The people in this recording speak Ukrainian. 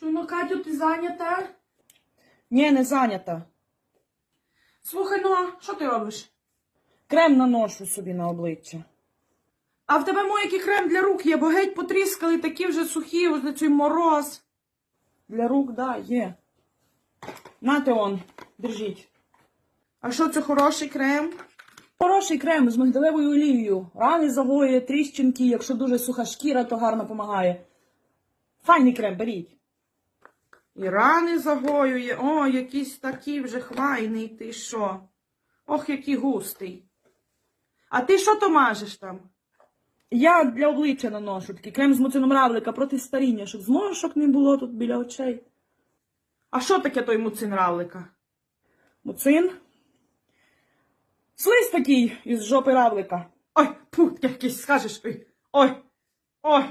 Чуно, Катю, ти зайнята? Ні, не зайнята. Слухай, ну, а що ти робиш? Крем наношу собі на обличчя. А в тебе мой який крем для рук є, бо геть потріскали, такі вже сухі, ось на цей мороз. Для рук, да, є. Нате он, держіть. А що це хороший крем? Хороший крем з мигдалевою олією. Рани загоює, тріщинки, якщо дуже суха шкіра, то гарно допомагає. Файний крем, беріть. І рани загоює. О, якийсь такий вже хвайний, ти що? Ох, який густий. А ти що то мажеш там? Я для обличчя наношу такий крем з муцином равлика проти старіння, щоб зморшок не було тут біля очей. А що таке той муцин равлика? Муцин. Слизь такий із жопи равлика. Ой, пу, якийсь скажеш. Ой, ой, ой.